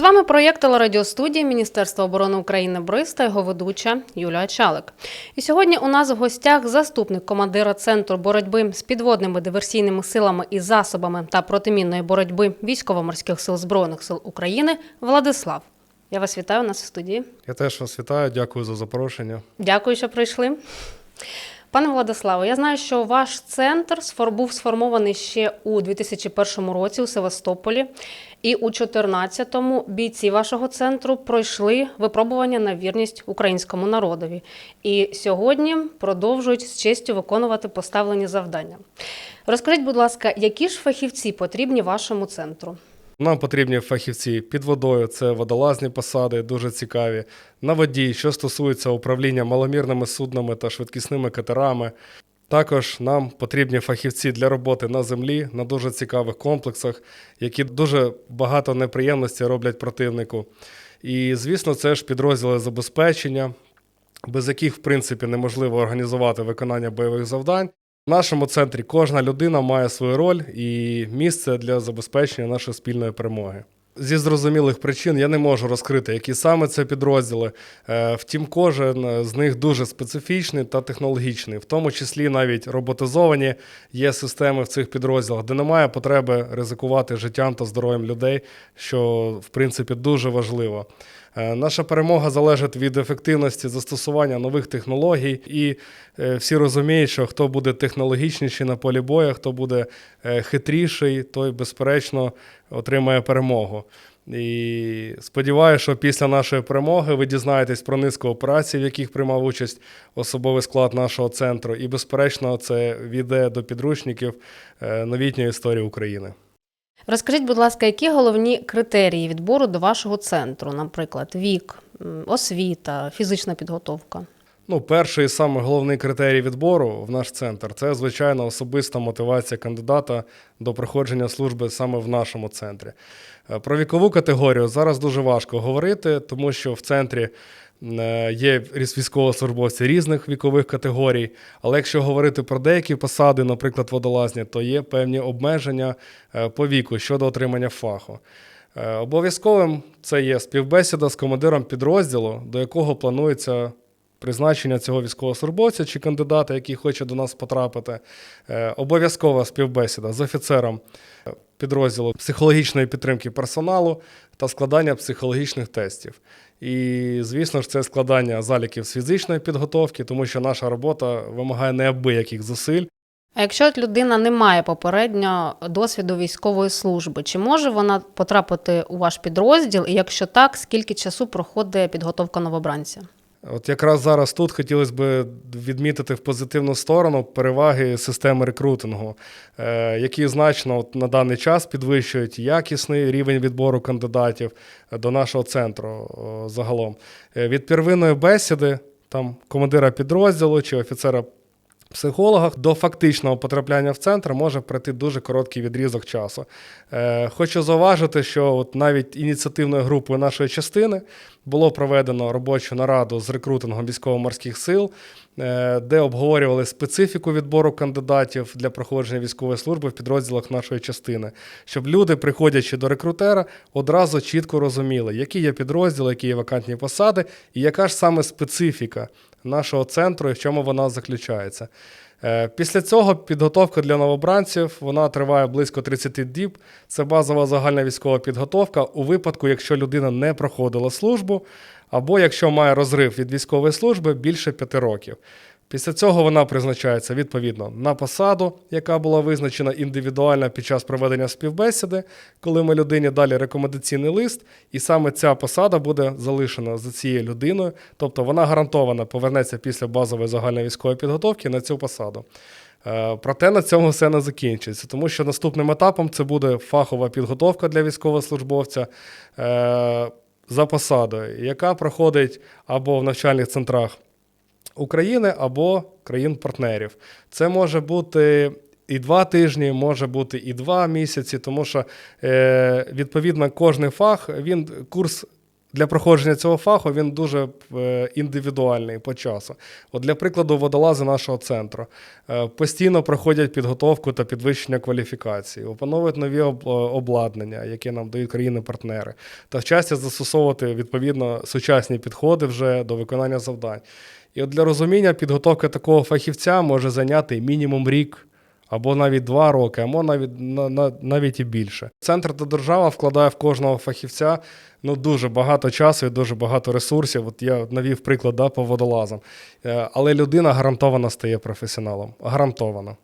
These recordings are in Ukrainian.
З вами проєкт телерадіостудії Міністерства оборони України БРИЗ та його ведуча Юлія Чалик. І сьогодні у нас в гостях заступник командира центру боротьби з підводними диверсійними силами і засобами та протимінної боротьби військово-морських сил збройних сил України Владислав. Я вас вітаю у нас в студії. Я теж вас вітаю, дякую за запрошення. Дякую, що прийшли. Пане Владиславе, я знаю, що ваш центр був сформований ще у 2001 році у Севастополі, і у 2014-му бійці вашого центру пройшли випробування на вірність українському народові. І сьогодні продовжують з честю виконувати поставлені завдання. Розкажіть, будь ласка, які ж фахівці потрібні вашому центру? Нам потрібні фахівці під водою, це водолазні посади, дуже цікаві. На воді, що стосується управління маломірними суднами та швидкісними катерами. Також нам потрібні фахівці для роботи на землі на дуже цікавих комплексах, які дуже багато неприємностей роблять противнику. І, звісно, це ж підрозділи забезпечення, без яких, в принципі, неможливо організувати виконання бойових завдань. Нашому центрі кожна людина має свою роль і місце для забезпечення нашої спільної перемоги. Зі зрозумілих причин я не можу розкрити, які саме це підрозділи. Е, Втім, кожен з них дуже специфічний та технологічний, в тому числі навіть роботизовані є системи в цих підрозділах, де немає потреби ризикувати життям та здоров'ям людей, що в принципі дуже важливо. Е, Наша перемога залежить від ефективності застосування нових технологій, і е, всі розуміють, що хто буде технологічніший на полі бою, хто буде е, хитріший, той, безперечно, отримає перемогу. І сподіваюся, що після нашої перемоги ви дізнаєтесь про низку операцій, в яких приймав участь особовий склад нашого центру. І, безперечно, це війде до підручників новітньої історії України. Розкажіть, будь ласка, які головні критерії відбору до вашого центру, наприклад, вік, освіта, фізична підготовка? Ну, перший і саме головний критерій відбору в наш центр це, звичайно, особиста мотивація кандидата до проходження служби саме в нашому центрі. Е, Про вікову категорію зараз дуже важко говорити, тому що в центрі є різ- військовослужбовці різних вікових категорій. Але якщо говорити про деякі посади, наприклад, водолазні, то є певні обмеження е, по віку щодо отримання фаху. Е, Обов'язковим це є співбесіда з командиром підрозділу, до якого планується призначення цього військовослужбовця чи кандидата, який хоче до нас потрапити. Е, Обов'язкова співбесіда з офіцером е, підрозділу психологічної підтримки персоналу та складання психологічних тестів. І, звісно ж, це складання заліків з фізичної підготовки, тому що наша робота вимагає неабияких зусиль. А якщо людина не має попередньо досвіду військової служби, чи може вона потрапити у ваш підрозділ? І якщо так, скільки часу проходить підготовка новобранця? От якраз зараз тут хотілося б відмітити в позитивну сторону переваги системи рекрутингу, е, які значно от на даний час підвищують якісний рівень відбору кандидатів до нашого центру загалом. Е, Від первинної бесіди там командира підрозділу чи офіцера психологах до фактичного потрапляння в центр може пройти дуже короткий відрізок часу. Е, хочу зауважити, що от навіть ініціативною групою нашої частини було проведено робочу нараду з рекрутингом військово-морських сил, е, де обговорювали специфіку відбору кандидатів для проходження військової служби в підрозділах нашої частини, щоб люди, приходячи до рекрутера, одразу чітко розуміли, які є підрозділи, які є вакантні посади, і яка ж саме специфіка нашого центру і в чому вона заключається. Е, Після цього підготовка для новобранців вона триває близько 30 діб. Це базова загальна військова підготовка у випадку, якщо людина не проходила службу, або якщо має розрив від військової служби більше 5 років. Після цього вона призначається відповідно на посаду, яка була визначена індивідуально під час проведення співбесіди, коли ми людині далі рекомендаційний лист, і саме ця посада буде залишена за цією людиною, тобто вона гарантовано повернеться після базової загальної військової підготовки на цю посаду. Е, Проте на цьому все не закінчиться, тому що наступним етапом це буде фахова підготовка для військовослужбовця е, за посадою, яка проходить або в навчальних центрах України або країн-партнерів. Це може бути і два тижні, може бути і два місяці, тому що е, відповідно кожний фах він курс для проходження цього фаху він дуже е, індивідуальний по часу. От для прикладу, водолази нашого центру е, постійно проходять підготовку та підвищення кваліфікації, опановують нові обладнання, які нам дають країни-партнери, та вчаться застосовувати відповідно сучасні підходи вже до виконання завдань. І от для розуміння підготовка такого фахівця може зайняти мінімум рік або навіть два роки, або навіть на, на, навіть і більше. Центр та держава вкладає в кожного фахівця ну дуже багато часу і дуже багато ресурсів. От я навів приклад да, по водолазам. Е, Але людина гарантовано стає професіоналом. Гарантовано.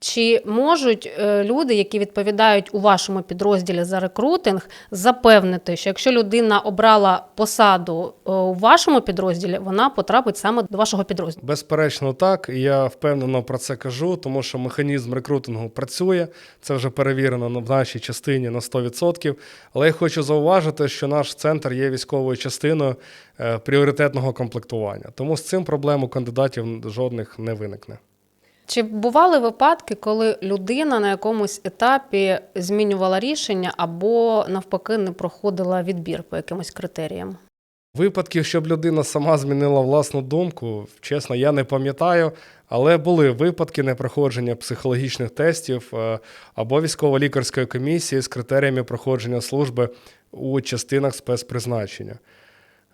Чи можуть е, люди, які відповідають у вашому підрозділі за рекрутинг, запевнити, що якщо людина обрала посаду е, у вашому підрозділі, вона потрапить саме до вашого підрозділу? Безперечно, так. І я впевнено про це кажу, тому що механізм рекрутингу працює. Це вже перевірено в нашій частині на 100%. Але я хочу зауважити, що наш центр є військовою частиною е, пріоритетного комплектування. Тому з цим проблем у кандидатів жодних не виникне. Чи бували випадки, коли людина на якомусь етапі змінювала рішення або навпаки не проходила відбір по якимось критеріям? Випадків, щоб людина сама змінила власну думку, чесно, я не пам'ятаю, але були випадки непроходження психологічних тестів е, або військово-лікарської комісії з критеріями проходження служби у частинах спецпризначення.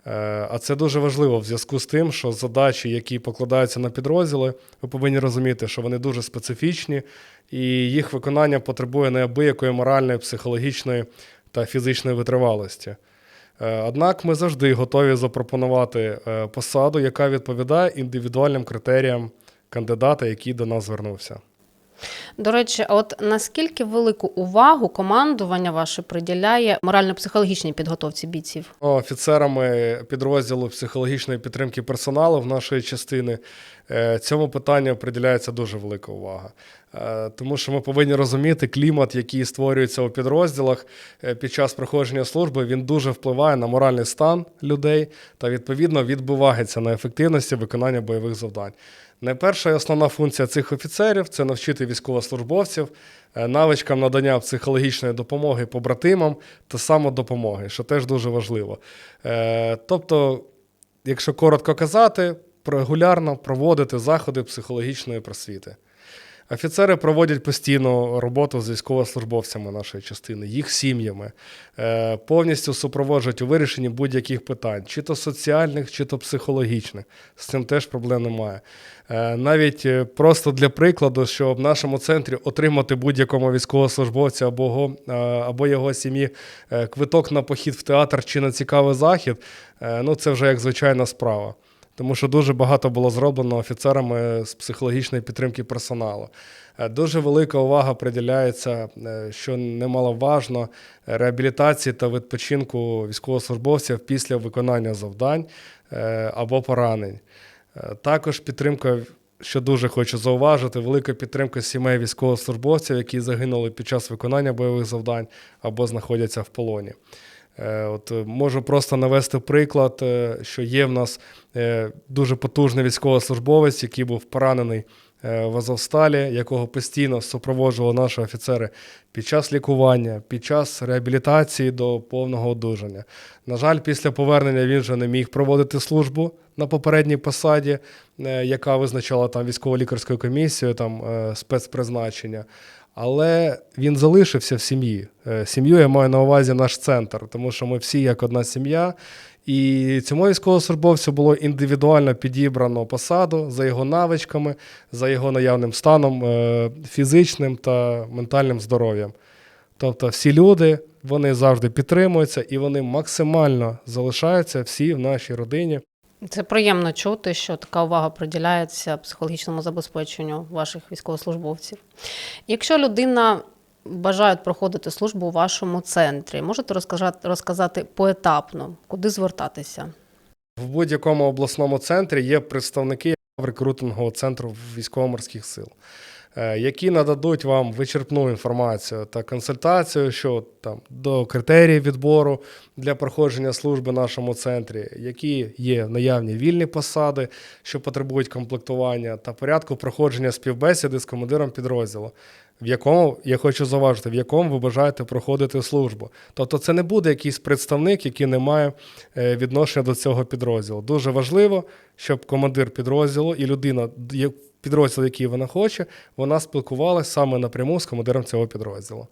Е, А це дуже важливо в зв'язку з тим, що задачі, які покладаються на підрозділи, ви повинні розуміти, що вони дуже специфічні, і їх виконання потребує неабиякої моральної, психологічної та фізичної витривалості. Е, Однак ми завжди готові запропонувати е, посаду, яка відповідає індивідуальним критеріям кандидата, який до нас звернувся. До речі, от наскільки велику увагу командування ваше приділяє морально-психологічній підготовці бійців? Офіцерами підрозділу психологічної підтримки персоналу в нашої частини е, цьому питанню приділяється дуже велика увага. Е, Тому що ми повинні розуміти клімат, який створюється у підрозділах е, під час проходження служби, він дуже впливає на моральний стан людей та відповідно відбувається на ефективності виконання бойових завдань. Найперша і основна функція цих офіцерів це навчити військовослужбовців е, навичкам надання психологічної допомоги побратимам та самодопомоги, що теж дуже важливо. Тобто, якщо коротко казати, регулярно проводити заходи психологічної просвіти. Офіцери проводять постійну роботу з військовослужбовцями нашої частини, їх сім'ями, е, повністю супроводжують у вирішенні будь-яких питань, чи то соціальних, чи то психологічних. З цим теж проблем немає. Е, Навіть е, просто для прикладу, що в нашому центрі отримати будь-якому військовослужбовцю або або його сім'ї квиток на похід в театр чи на цікавий захід, ну це вже як звичайна справа. Тому що дуже багато було зроблено офіцерами з психологічної підтримки персоналу. Е, Дуже велика увага приділяється, е, що немаловажно, реабілітації та відпочинку військовослужбовців після виконання завдань е, або поранень. Також підтримка, що дуже хочу зауважити, велика підтримка сімей військовослужбовців, які загинули під час виконання бойових завдань або знаходяться в полоні. Е, От е, можу просто навести приклад, е, що є в нас дуже потужний військовослужбовець, який був поранений в Азовсталі, якого постійно супроводжували наші офіцери під час лікування, під час реабілітації до повного одужання. На жаль, після повернення він вже не міг проводити службу на попередній посаді, яка визначала там військово-лікарською комісією, там спецпризначення. Але він залишився в сім'ї. Е, Сім'ю я маю на увазі наш центр, тому що ми всі як одна сім'я. І цьому військовослужбовцю було індивідуально підібрано посаду за його навичками, за його наявним станом е, фізичним та ментальним здоров'ям. Тобто всі люди вони завжди підтримуються і вони максимально залишаються всі в нашій родині. Це приємно чути, що така увага приділяється психологічному забезпеченню ваших військовослужбовців. Якщо людина бажає проходити службу у вашому центрі, можете розказати, розказати поетапно, куди звертатися? В будь-якому обласному центрі є представники рекрутингового центру військово-морських сил, які нададуть вам вичерпну інформацію та консультацію що там, до критеріїв відбору для проходження служби в нашому центрі, які є наявні вільні посади, що потребують комплектування, та порядку проходження співбесіди з командиром підрозділу. В якому я хочу зауважити, в якому ви бажаєте проходити службу. Тобто, це не буде якийсь представник, який не має е, відношення до цього підрозділу. Дуже важливо, щоб командир підрозділу і людина, підрозділ, який вона хоче, вона спілкувалася саме напряму з командиром цього підрозділу.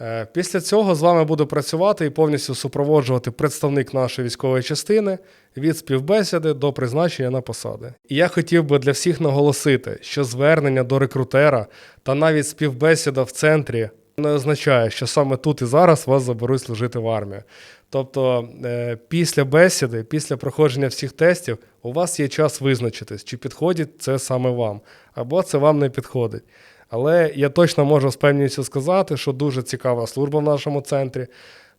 Е, Після цього з вами буде працювати і повністю супроводжувати представник нашої військової частини від співбесіди до призначення на посади. І я хотів би для всіх наголосити, що звернення до рекрутера та навіть співбесіда в центрі не означає, що саме тут і зараз вас заберуть служити в армію. Тобто, е, після бесіди, після проходження всіх тестів, у вас є час визначитись, чи підходить це саме вам, або це вам не підходить. Але я точно можу з певністю сказати, що дуже цікава служба в нашому центрі.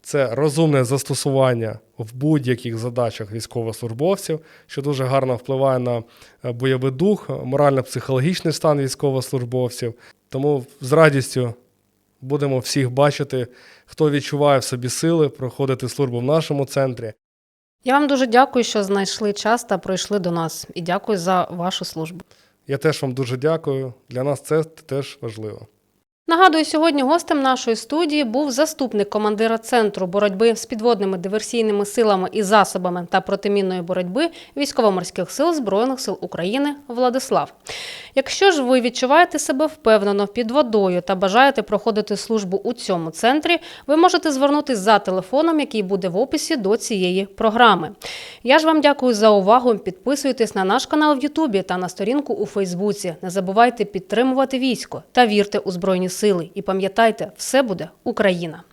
Це розумне застосування в будь-яких задачах військовослужбовців, що дуже гарно впливає на е, бойовий дух, морально-психологічний стан військовослужбовців. Тому з радістю будемо всіх бачити, хто відчуває в собі сили проходити службу в нашому центрі. Я вам дуже дякую, що знайшли час та прийшли до нас. І дякую за вашу службу. Я теж вам дуже дякую. Для нас це теж важливо. Нагадую, сьогодні гостем нашої студії був заступник командира центру боротьби з підводними диверсійними силами і засобами та протимінної боротьби військово-морських сил Збройних сил України Владислав. Якщо ж ви відчуваєте себе впевнено під водою та бажаєте проходити службу у цьому центрі, ви можете звернутися за телефоном, який буде в описі до цієї програми. Я ж вам дякую за увагу. Підписуйтесь на наш канал в Ютубі та на сторінку у Фейсбуці. Не забувайте підтримувати військо та вірте у Збройні сили. І пам'ятайте, все буде Україна.